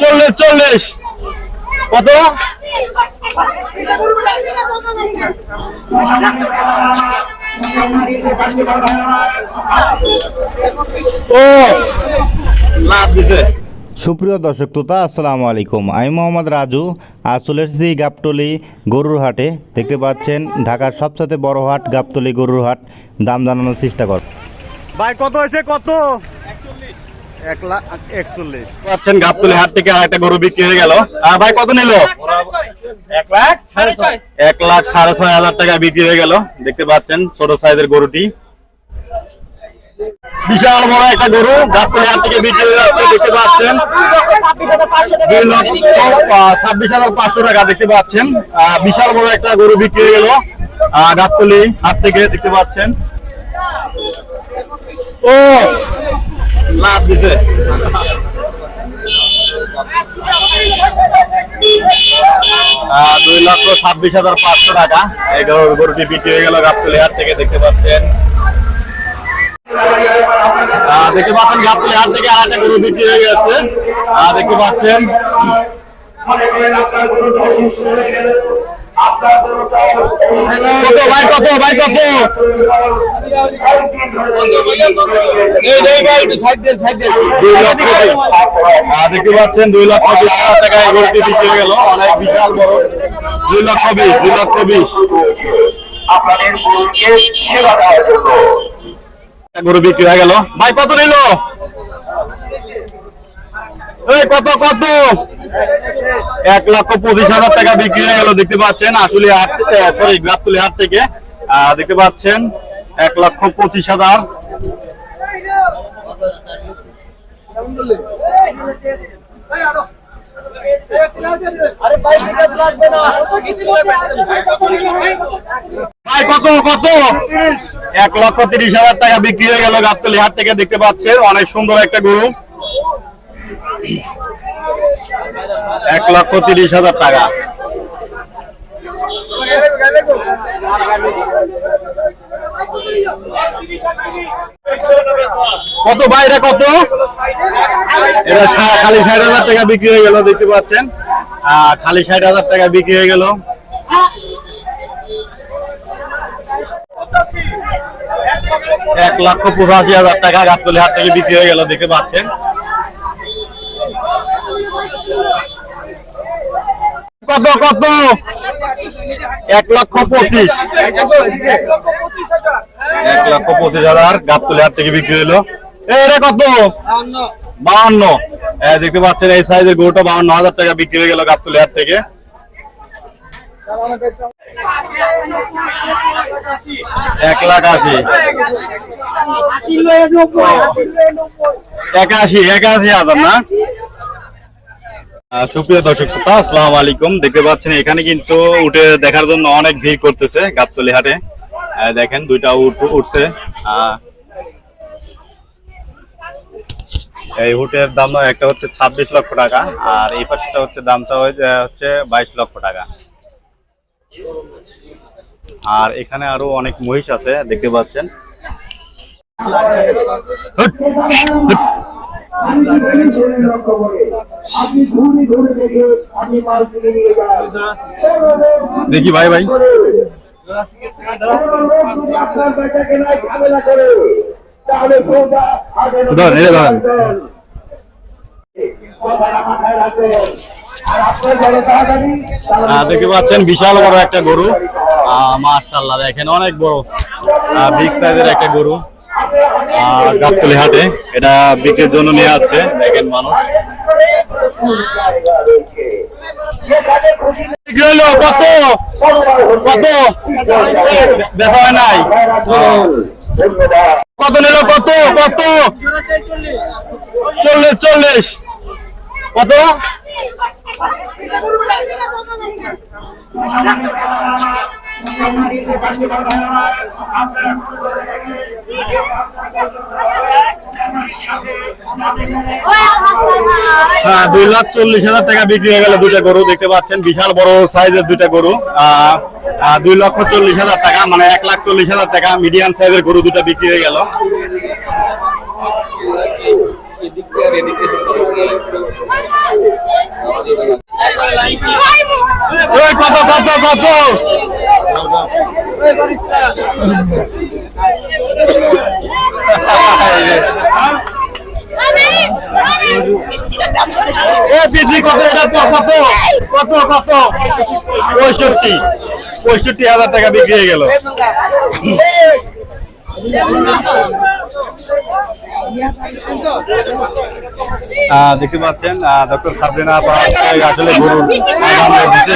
চল্লিশ চল্লিশ। কত? ও লাভ দিতে সুপ্রিয় দর্শক তোতা আসসালামু আলাইকুম। আমি মোহাম্মদ রাজু আজ চলে এসেছি গাবতলি গরুর হাটে। দেখতে পাচ্ছেন ঢাকার সবচেয়ে বড় হাট গাবতলি গরুর হাট। দাম জানানোর চেষ্টা কর। ভাই কত হয়েছে? কত? এক লাখ? সাড়ে ছয় হাজার টাকা বিক্রি হয়ে গেল। দেখতে পাচ্ছেন ছোট সাইজের গরুটি। বিশাল বড় একটা গরু গাবতলি হাট থেকে বিক্রি হয়ে যাচ্ছে, দেখতে পাচ্ছেন। ছাব্বিশ হাজার পাঁচশো টাকা, দেখতে পাচ্ছেন। বিশাল বড় একটা গরু বিক্রি হয়ে গেল। গাবতলি হাট থেকে, দেখতে পাচ্ছেন। ও লাভ দিতে দুই লক্ষ ছাব্বিশ হাজার পাঁচশো টাকা। এই গরুটি বিক্রি হয়ে গেল গাবতলি হাট থেকে দেখতে পাচ্ছেন। দেখতে পাচ্ছেন গাবতলি হাট থেকে আর একটা গরু বিক্রি হয়ে আহ, দেখতে পাচ্ছেন। কত ভাই কত ভাই কত। আহ, দেখতে পাচ্ছেন দুই লক্ষ বিশ হাজার টাকা এই গরুটি বিক্রি হয়ে গেল। অনেক বিশাল বড়। দুই লক্ষ বিশ দুই লক্ষ বিশ। আপনাদের গরুকে সেবা দেওয়ার জন্য। গরু বিক্রি হয়ে গেল। ভাই কত নিল? এই কত কত? এক লক্ষ পঁচিশ হাজার টাকা বিক্রি হয়ে গেল, দেখতে পাচ্ছেন আসলে হাট সরি গাবতলি হাট থেকে। দেখতে পাচ্ছেন, এক লক্ষ পঁচিশ হাজার। কত কত? এক লক্ষ তিরিশ হাজার টাকা বিক্রি হয়ে গেল গাবতলি হাট থেকে, দেখতে পাচ্ছেন, অনেক সুন্দর একটা গরু। এক লক্ষ তিরিশ হাজার টাকা। কত এটা কত? এটা খালি ষাট হাজার টাকা বিক্রি হয়ে গেল, দেখতে পাচ্ছেন। খালি ষাট হাজার টাকা বিক্রি হয়ে গেল। এক লক্ষ পঁচাশি হাজার টাকা গাবতলি হাট থেকে বিক্রি হয়ে গেল, দেখতে পাচ্ছেন। কত কত? এক লক্ষ পঁচিশ। এক লক্ষ পঁচিশ হাজার গাবতলি হাট থেকে বিক্রি হলো এটা কত? বাহান্ন। হ্যাঁ দেখতে পাচ্ছেন এই সাইজের গরুটা বাহান্ন হাজার টাকা বিক্রি হয়ে গেল গাবতলি হাট থেকে। এক লাখ আশি। একাশি একাশি হাজার না? সুপ্রিয় দর্শক শ্রোতা, আসসালামু আলাইকুম। দেখতে পাচ্ছেন এখানে কিন্তু উঠে দেখার জন্য অনেক ভিড় করতেছে গাবতলি হাটে। দেখেন, দুইটা উট উঠছে। এই উটের দাম একটা হচ্ছে ছাব্বিশ লক্ষ টাকা, আর এই পাশটা হচ্ছে দামটা হচ্ছে বাইশ লক্ষ টাকা। আর এখানে আরও অনেক মহিষ আছে, দেখতে পাচ্ছেন। দেখে দেখি ভাই ভাই। ধরেন, এটা ধরেন। আহ, দেখতে পাচ্ছেন বিশাল বড় একটা গরু। মার্শাল্লাহ দেখেন অনেক বড়। বিগ সাইজের একটা গরু। গাবতলী হাটে এটা বিক্রির জন্য নিয়ে আছে দেখেন মানুষ। কত? কত? দেখা হয় নাই। কত নিল কত? কত? চল্লিশ চল্লিশ। কত? হ্যাঁ দুই লাখ চল্লিশ হাজার টাকা বিক্রি হয়ে গেল দুইটা গরু দেখতে পাচ্ছেন। বিশাল বড় সাইজের দুইটা গরু। আহ, দুই লক্ষ চল্লিশ হাজার টাকা মানে এক লাখ চল্লিশ হাজার টাকা মিডিয়াম সাইজের গরু দুটা বিক্রি হয়ে গেল। কত কত কত? কত এটা কত কত কত পঁয়ষট্টি পঁয়ষট্টি হাজার টাকা বিক্রি হয়ে গেল দেখতে পাচ্ছেন ডক্টর সাবরিনা আপা আসলে গরুর দিচ্ছে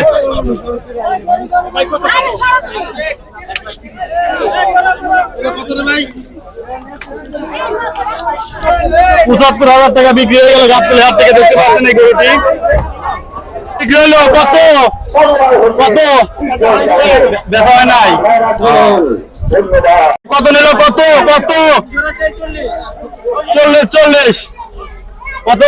পঁচাত্তর হাজার টাকা বিক্রি হয়ে গেল, গাবতলি হাট থেকে দেখতে পাচ্ছেন এই গরুটি। হলো কত? কত? দেখা হয় নাই। কত নিল? কত? কত? চল্লিশ চল্লিশ। কত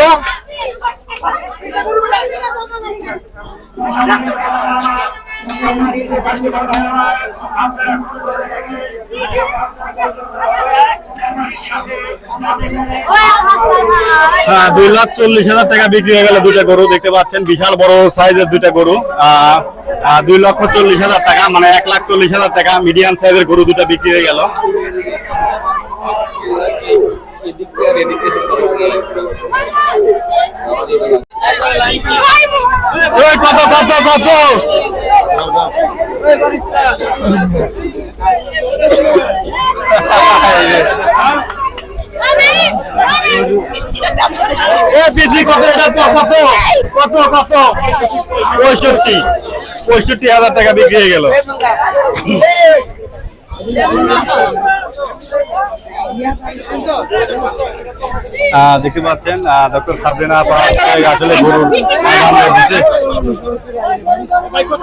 হ্যাঁ দুই লাখ চল্লিশ হাজার টাকা বিক্রি হয়ে গেল দুইটা গরু দেখতে পাচ্ছেন। বিশাল বড় সাইজের দুইটা গরু। দুই লক্ষ চল্লিশ হাজার টাকা মানে এক লাখ চল্লিশ হাজার টাকা মিডিয়াম সাইজের গরু দুটো বিক্রি হয়ে গেল। কত কত এ পিসি কত? এটা কত কত? কত পঁয়ষট্টি। পঁয়ষট্টি হাজার টাকা বিক্রি হয়ে গেল। দেখতে পাচ্ছেন ডক্টর সাবরিনা আসলে গরুর দিচ্ছে কত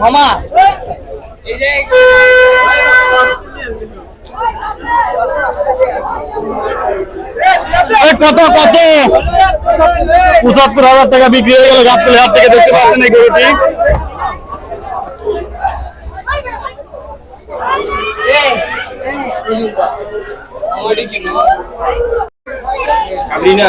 মামা কত কত পঁচাত্তর হাজার টাকা বিক্রি হয়ে গেল গাবতলি হাট থেকে দেখতে পাচ্ছেন এই গরুটি Sabrina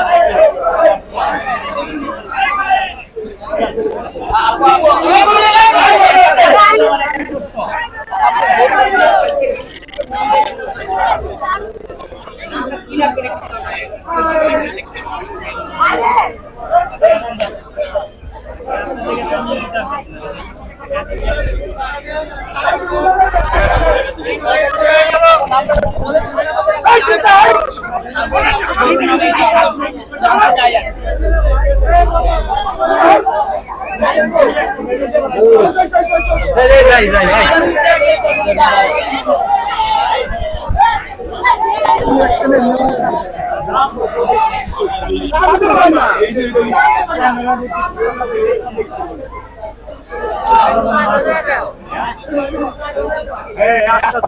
Hey, I got to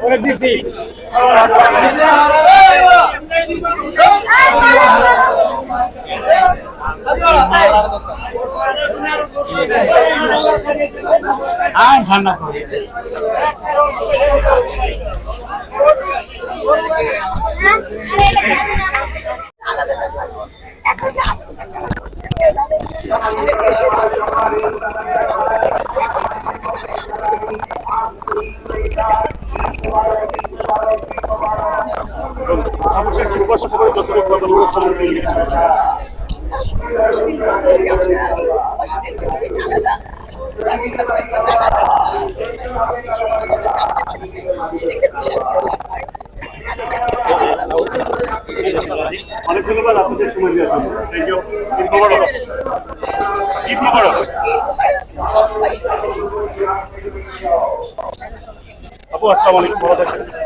কত আমার অনেক ধন্যবাদ আপনাদের সময় দেওয়ার জন্য থ্যাংক ইউ ঈদ মোবারক ঈদ মোবারক আপু আসসালামু আলাইকুম ভালো থাকবেন